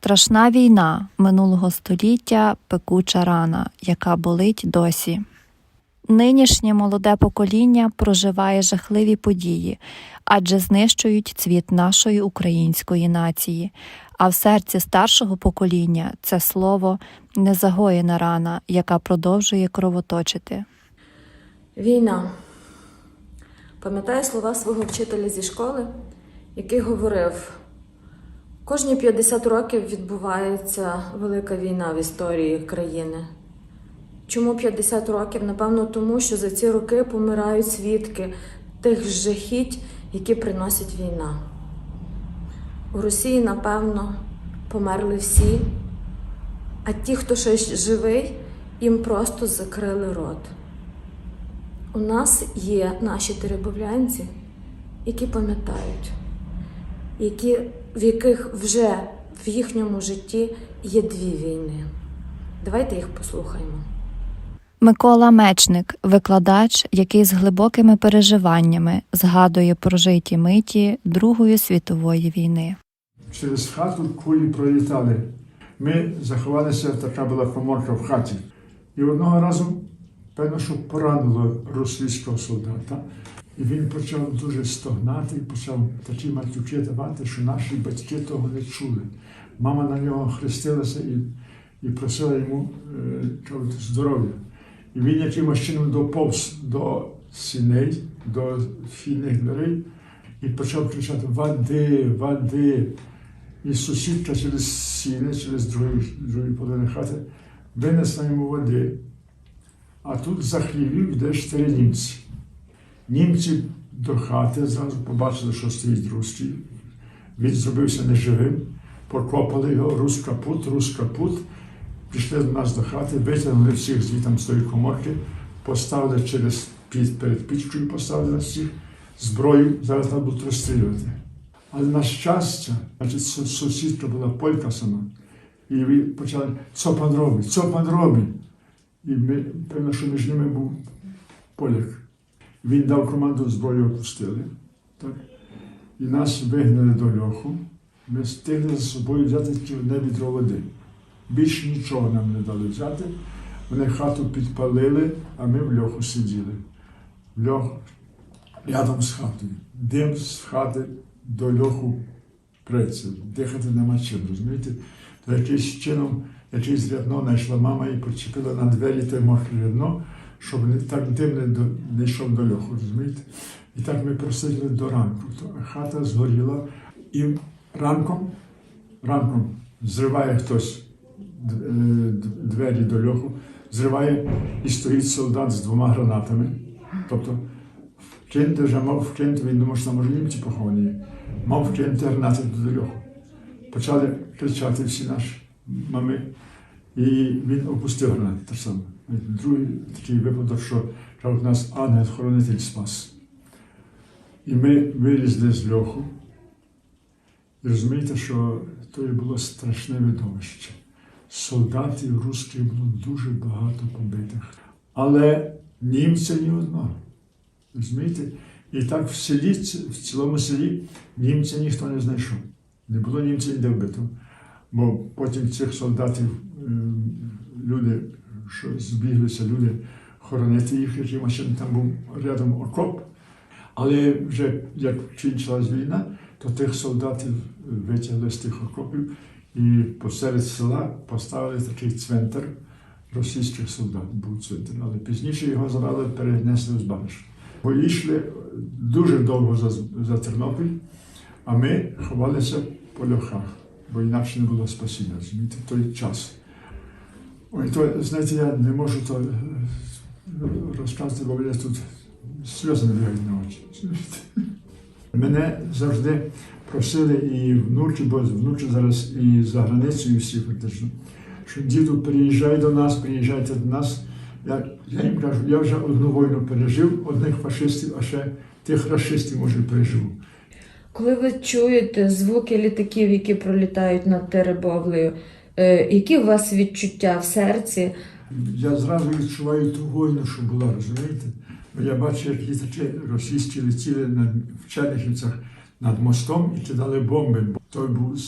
Страшна війна минулого століття пекуча рана, яка болить досі. Нинішнє молоде покоління проживає жахливі події, адже знищують цвіт нашої української нації. А в серці старшого покоління це слово незагоєна рана, яка продовжує кровоточити. Війна. Пам'ятаю слова свого вчителя зі школи, який говорив: кожні 50 років відбувається велика війна в історії країни. Чому 50 років? Напевно, тому що за ці роки помирають свідки тих жахіть, які приносить війна. У Росії, напевно, померли всі, а ті, хто ще живий, їм просто закрили рот. У нас є наші теребовлянці, які пам'ятають, які, в яких вже в їхньому житті є дві війни. Давайте їх послухаємо. Микола Мечник, викладач, який з глибокими переживаннями згадує прожиті миті Другої світової війни. Через хату кулі пролітали. Ми заховалися, така була коморка в хаті. І одного разу, певно, що поранило російського солдата. І він почав дуже стогнати і почав такі матюки давати, що наші батьки того не чули. Мама на нього хрестилася і, і просила йому е, здоров'я. І він якимось чином доповз до сіней, до вхідних дверей і почав кричати Води, води. І сусідка через сіни, через другий половину хати, винесла йому води. А тут за хлівів йде чотири німці. Німці до хати зразу побачили, що стоїть русський. Він зробився неживим, покопали його, рус капут, рус капут. Пішли до нас до хати, витягнули всіх звітам з тої коморки, поставили через перед пічкою, поставили нас всіх, зброю, зараз там будуть розстрілювати. Але на щастя, значить, сусідка була полька сама. І ви почали, що пан робить, що пан робить? І ми, певно, що між ними був поляк. Він дав команду зброю опустили. Так? І нас вигнали до льоху. Ми встигли за собою взяти тільки одне води. Більше нічого нам не дали взяти. Вони хату підпалили, а ми в льоху сиділи. Льох рядом з хатою. Дим з хати до льоху преться. Дихати нема чим, розумієте? То якийсь чином, якийсь рядно знайшла мама і почепила на двері те мокре рядно, щоб не, так дим не, не йшов до льоху, розумієте? І так ми просиділи до ранку. Хата згоріла, і ранком, ранком зриває хтось е, двері до льоху, зриває і стоїть солдат з двома гранатами. Тобто вкинути вже мав вкинути, він думав, що там може німці поховані. Мав вкинути гранати до льоху. Почали кричати всі наші мами, і він опустив гранати так само. Другий такий випадок, що кажуть, нас ангел-хоронитель спас. І ми вилізли з льоху. І розумієте, що то і було страшне видовище. Солдатів русських було дуже багато побитих. Але німця ні одного. Розумієте? І так в селі, в цілому селі німця ніхто не знайшов. Не було німця ніде вбитого. Бо потім цих солдатів ем, люди, що збіглися, люди хоронити їх, якимось там був рядом окоп. Але вже як кінчилась війна, то тих солдатів витягли з тих окопів і посеред села поставили такий цвинтар російських солдат. Був цвинтар. Але пізніше його забрали, перенесли в Збаниш. Поїхали дуже довго за, за Тернопіль, а ми ховалися по льохах, бо інакше не було спасіння, розумієте, той час. Ой, то, знаєте, я не можу то е, розказати, бо мене тут сльози набігають на очі. Мене завжди просили і внуки, бо внуки зараз і за границею всі фактично, що діду, приїжджай до нас, приїжджайте до нас. Я, я їм кажу, я вже одну війну пережив, одних фашистів, а ще тих расистів, може, переживу. Коли ви чуєте звуки літаків, які пролітають над Теребовлею, які у вас відчуття в серці? Я зразу відчуваю ту війну, що була, розумієте? Я бачу, як літаки російські летіли над, в Чернігівцях над мостом і кидали бомби. той був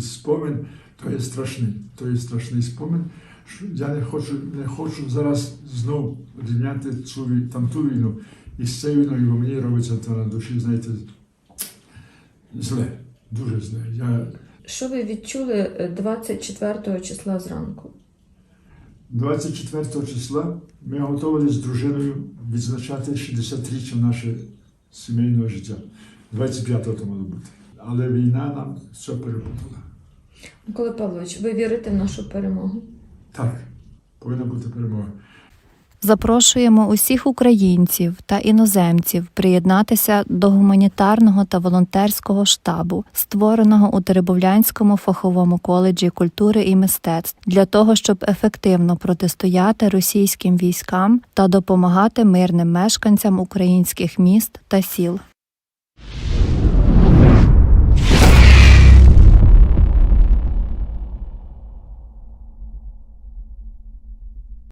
спомин, то є страшний. То є страшний спомин. Я не хочу, не хочу зараз знову рівняти цю там ту війну. І з цією війною бо мені робиться то на душі, знаєте, зле, дуже зле. Я Що ви відчули е, 24 числа зранку? 24 числа ми готувалися з дружиною відзначати 60-річчя нашого сімейного життя. 25-го то мало бути. Але війна нам все перепутала. Микола Павлович, ви вірите в нашу перемогу? Так, повинна бути перемога. Запрошуємо усіх українців та іноземців приєднатися до гуманітарного та волонтерського штабу, створеного у Теребовлянському фаховому коледжі культури і мистецтв, для того, щоб ефективно протистояти російським військам та допомагати мирним мешканцям українських міст та сіл.